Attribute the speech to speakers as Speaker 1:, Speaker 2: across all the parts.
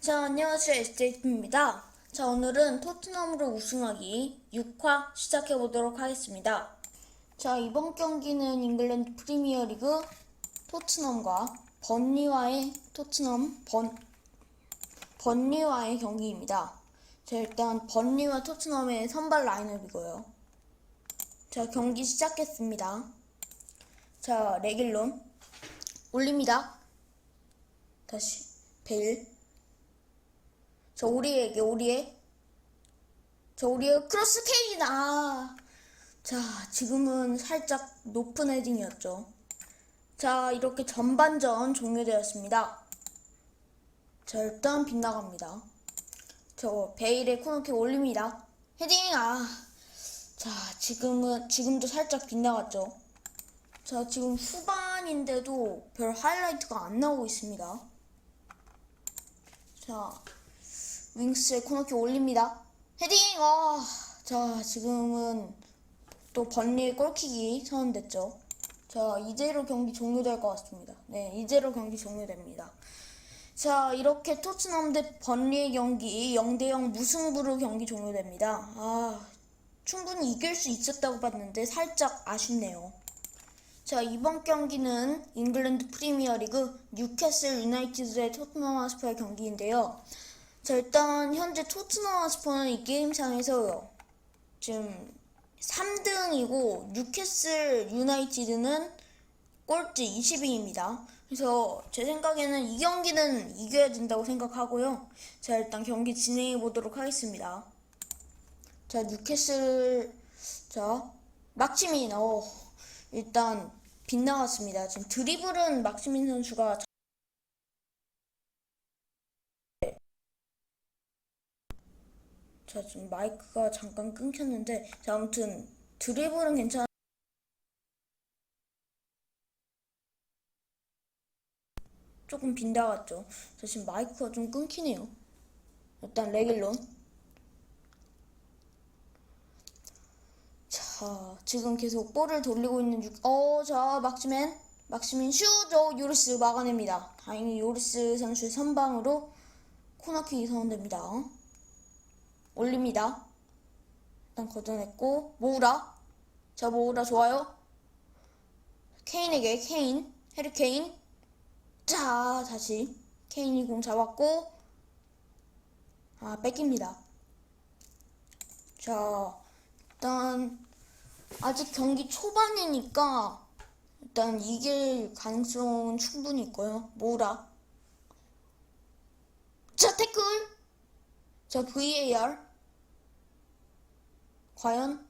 Speaker 1: 자, 안녕하세요. SJ입니다. 자, 오늘은 토트넘으로 우승하기 6화 시작해 보도록 하겠습니다. 자, 이번 경기는 잉글랜드 프리미어 리그 토트넘과 번리와의 토트넘 번 번리와의 경기입니다. 자, 일단 번리와 토트넘의 선발 라인업이고요. 자, 경기 시작했습니다. 자, 레길론 올립니다. 다시 베일 저 우리에게 우리의 저 우리의 크로스 아. 자, 지금은 살짝 높은 헤딩이었죠. 자, 이렇게 전반전 종료되었습니다. 자, 일단 빗나갑니다. 저 베일의 코너킥 올립니다. 헤딩 아. 자, 지금은 지금도 살짝 빗나갔죠. 자, 지금 후반인데도 별 하이라이트가 안 나오고 있습니다. 자, 윙스의 코너킥 올립니다. 헤딩! 아, 자, 지금은 또 번리의 골킥이 선언됐죠. 자, 이대로 경기 종료될 것 같습니다. 네, 이대로 경기 종료됩니다. 자, 이렇게 토트넘 대 번리의 경기 0대0 무승부로 경기 종료됩니다. 아, 충분히 이길 수 있었다고 봤는데 살짝 아쉽네요. 자, 이번 경기는 잉글랜드 프리미어리그 뉴캐슬 유나이티드 대 토트넘 하스퍼의 경기인데요. 자, 일단 현재 토트넘 하스퍼는 이 게임상에서 지금 3등이고 뉴캐슬 유나이티드는 꼴찌 20위입니다. 그래서 제 생각에는 이 경기는 이겨야 된다고 생각하고요. 자, 일단 경기 진행해 보도록 하겠습니다. 자, 뉴캐슬 자, 막치민 어 일단 빗나갔습니다. 지금 드리블은 막시민 선수가 자 지금 마이크가 잠깐 끊겼는데 자 아무튼 드리블은 괜찮 조금 빗나갔죠. 자 지금 마이크가 좀 끊기네요. 일단 레길론 자, 지금 계속 볼을 돌리고 있는 육, 어, 자, 막시맨, 막시민 슛, 어, 요리스 막아냅니다. 다행히 요리스 선수의 선방으로 코너킥이 선언됩니다. 올립니다. 일단 걷어냈고, 모우라. 자, 모우라 좋아요. 케인에게, 케인, 해리 케인. 자, 다시. 케인이 공 잡았고, 아, 뺏깁니다. 자, 일단, 아직 경기 초반이니까 일단 이길 가능성은 충분히 있고요. 뭐라? 자 태클. 자 VAR. 과연?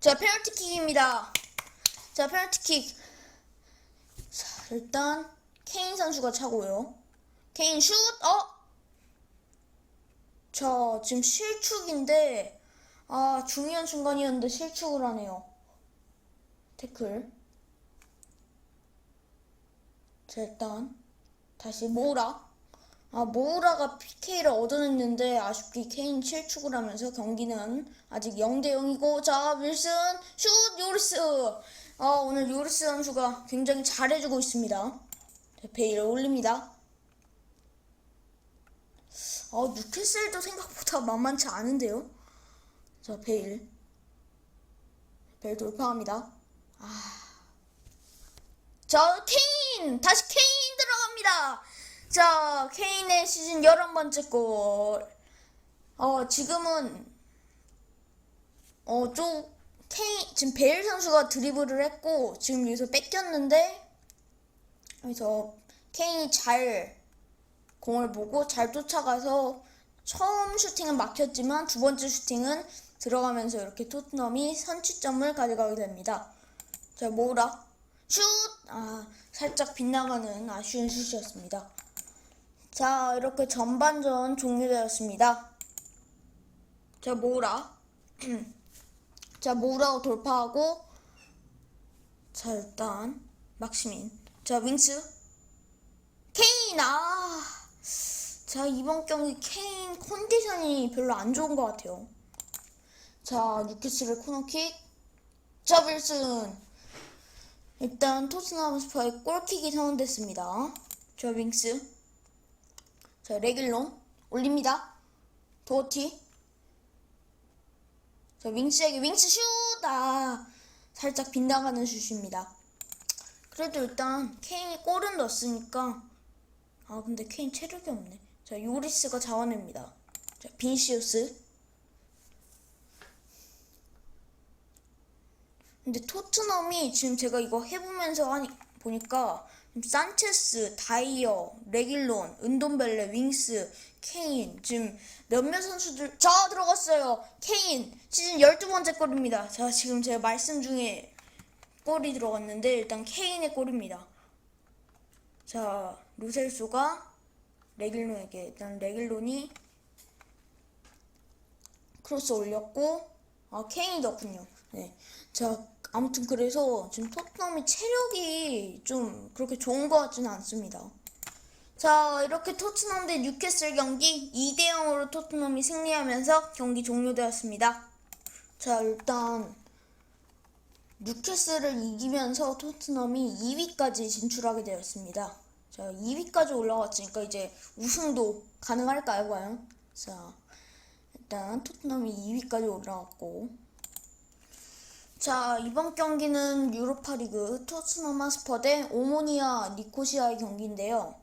Speaker 1: 자 페널티킥입니다. 자 페널티킥. 자 일단 케인 선수가 차고요. 케인 슛. 어? 저 지금 실축인데 아 중요한 순간이었는데 실축을 하네요. 태클. 자 일단 다시 모우라. 아 모우라가 PK를 얻어냈는데 아쉽게 케인 실축을 하면서 경기는 아직 0대 0이고 자 윌슨 슛 요리스. 아 오늘 요리스 선수가 굉장히 잘해주고 있습니다. 자, 베일을 올립니다. 어, 뉴캐슬도 생각보다 만만치 않은데요? 자, 베일. 베일 돌파합니다. 아. 자, 케인! 다시 케인 들어갑니다! 자, 케인의 시즌 11번째 골. 어, 지금은, 어, 좀, 케인, 지금 베일 선수가 드리블을 했고, 지금 여기서 뺏겼는데, 그래서 케인이 잘, 공을 보고 잘 쫓아가서 처음 슈팅은 막혔지만 두 번째 슈팅은 들어가면서 이렇게 토트넘이 선취점을 가져가게 됩니다. 자, 모우라. 슛! 아, 살짝 빗나가는 아쉬운 슛이었습니다. 자, 이렇게 전반전 종료되었습니다. 자, 모우라. 자, 모우라고 돌파하고 자, 일단 막시민. 자, 윙스. 케인! 아! 자, 이번 경기 케인 컨디션이 별로 안 좋은 것 같아요. 자, 뉴캐슬의 코너킥. 자, 윌슨. 일단 토트넘 스퍼의 골킥이 선언됐습니다. 저 윙스. 자, 레길론 올립니다. 도어티. 자, 윙스에게 윙스 슛! 아, 살짝 빗나가는 슛입니다. 그래도 일단 케인이 골은 넣었으니까 아 근데 케인 체력이 없네. 자, 요리스가 자원입니다. 자, 빈시우스. 근데 토트넘이 지금 제가 이거 해보면서 하니 보니까 산체스, 다이어, 레길론, 은돈벨레, 윙스, 케인 지금 몇몇 선수들 자 들어갔어요. 케인 시즌 12번째 골입니다. 자 지금 제가 말씀 중에 골이 들어갔는데 일단 케인의 골입니다. 자 루셀소가 레길론에게 일단 레길론이 크로스 올렸고 아 케인이 넣군요. 네. 자 아무튼 그래서 지금 토트넘이 체력이 좀 그렇게 좋은 것 같지는 않습니다. 자 이렇게 토트넘 대 뉴캐슬 경기 2대 0으로 토트넘이 승리하면서 경기 종료되었습니다. 자 일단 뉴캐슬을 이기면서 토트넘이 2위까지 진출하게 되었습니다. 자 2위까지 올라갔으니까 이제 우승도 가능할까요 과연? 자 일단 토트넘이 2위까지 올라갔고 자 이번 경기는 유로파리그 토트넘 하스퍼 대 오모니아 니코시아의 경기인데요.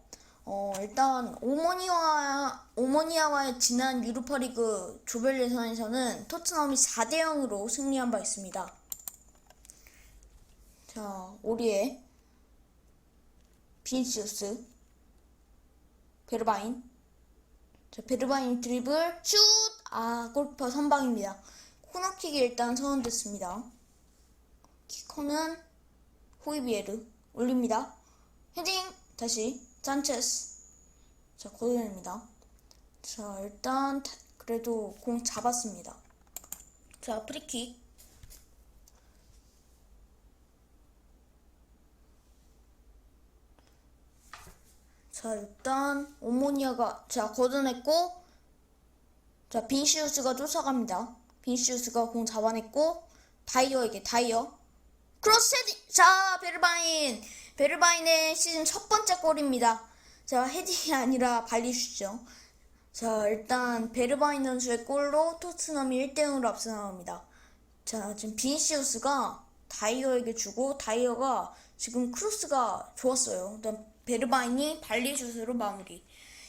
Speaker 1: 어 일단 오모니아 오모니아와의 지난 유로파리그 조별 예선에서는 토트넘이 4대 0으로 승리한 바 있습니다. 자 오리에 비니시우스 베르바인 자 베르바인 드리블 슛! 아 골키퍼 선방입니다. 코너킥이 일단 선언됐습니다. 키커는 호이비에르 올립니다. 헤딩 다시 산체스 자 걷어냅니다. 자 일단 타- 그래도 공 잡았습니다. 자 프리킥 자 일단 오모니아가 자 걷어냈고 자 빈시우스가 쫓아갑니다. 빈시우스가 공 잡아냈고 다이어에게 다이어 크로스 헤딩 자 베르바인 베르바인의 시즌 첫 번째 골입니다. 자 헤딩이 아니라 발리슛이죠. 자 일단 베르바인 선수의 골로 토트넘이 1대0으로 앞서 나갑니다. 자 지금 빈시우스가 다이어에게 주고 다이어가 지금 크로스가 좋았어요. 일단 베르바인이 발리슛으로 마무리.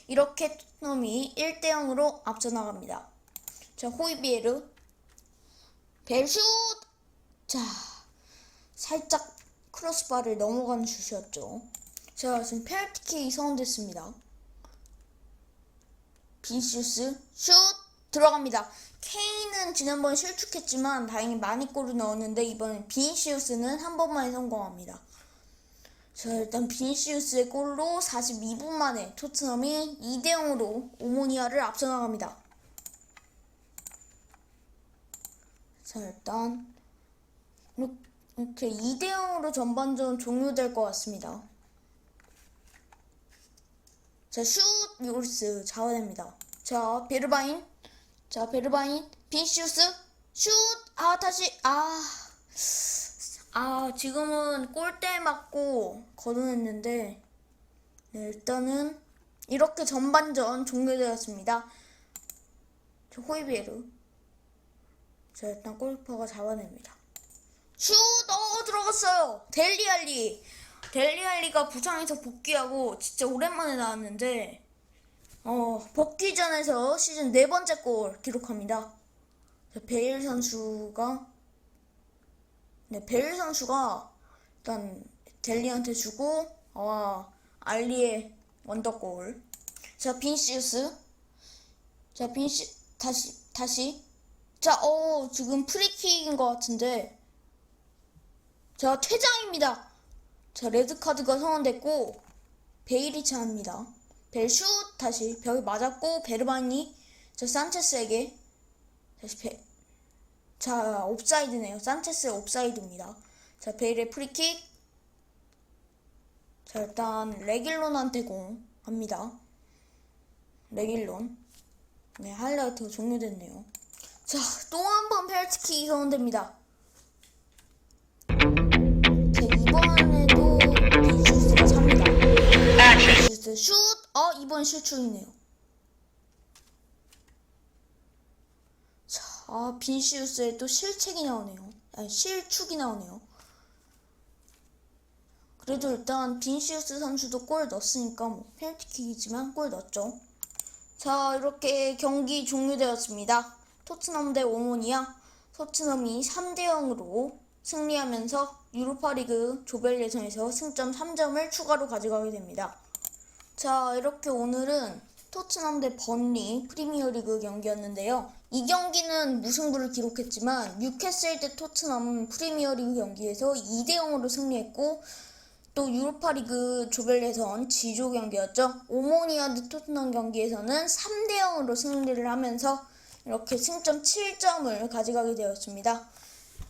Speaker 1: 이렇게 토트넘이 1대0으로 앞서 나갑니다. 자 호이비에르 벨슛 자 살짝 크로스바를 넘어가는 슛이었죠. 자, 지금 페널티킥이 선언됐습니다. 비시우스 슛 들어갑니다. 케인은 지난번에 실축했지만 다행히 많이 골을 넣었는데 이번엔 비니시우스는 한 번만에 성공합니다. 자, 일단 비니시우스의 골로 42분 만에 토트넘이 2대 0으로 오모니아를 앞서 나갑니다. 자, 일단 이렇게 2대 0으로 전반전 종료될 것 같습니다. 자, 슛! 요르스 잡아냅니다. 자, 베르바인. 자, 베르바인. 빈시우스. 슛! 아, 다시. 아. 아, 지금은 골대 맞고 걷어냈는데, 네, 일단은 이렇게 전반전 종료되었습니다. 자, 호이비에르. 자, 일단 골키퍼가 잡아냅니다. 슛! 어, 들어갔어요! 델리알리! 델리알리가 부상에서 복귀하고 진짜 오랜만에 나왔는데, 어, 복귀전에서 시즌 네 번째 골 기록합니다. 자, 베일 선수가, 네, 베일 선수가 일단 델리한테 주고, 어, 알리의 원더골. 자, 빈시우스. 자, 빈시, 다시, 다시. 자, 어, 지금 프리킥인 것 같은데, 자, 퇴장입니다. 자, 레드카드가 선언됐고, 베일이 차입니다. 벨슛 다시 벽에 맞았고, 베르바니, 자, 산체스에게, 다시 베, 자, 옵사이드네요. 산체스의 옵사이드입니다. 자, 베일의 프리킥. 자, 일단, 레길론한테 공 합니다. 레길론. 네, 하이라이트가 종료됐네요. 자, 또 한 번 페널티킥이 선언됩니다. 슈퍼사이드 슛! 아, 이번 실축이네요. 자, 아, 빈시우스의 또 실책이 나오네요. 아니, 실축이 나오네요. 그래도 일단 빈시우스 선수도 골 넣었으니까 뭐 페널티킥이지만 골 넣었죠. 자, 이렇게 경기 종료되었습니다. 토트넘 대 오모니아. 토트넘이 3대 0으로 승리하면서 유로파리그 조별 예선에서 승점 3점을 추가로 가져가게 됩니다. 자, 이렇게 오늘은 토트넘 대 번리 프리미어리그 경기였는데요. 이 경기는 무승부를 기록했지만 뉴캐슬 대 토트넘 프리미어리그 경기에서 2대 0으로 승리했고 또 유로파리그 조별 예선 지조 경기였죠. 오모니아 대 토트넘 경기에서는 3대 0으로 승리를 하면서 이렇게 승점 7점을 가져가게 되었습니다.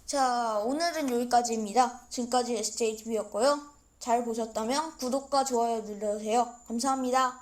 Speaker 1: 자, 오늘은 여기까지입니다. 지금까지 SJTV였고요. 잘 보셨다면 구독과 좋아요 눌러주세요. 감사합니다.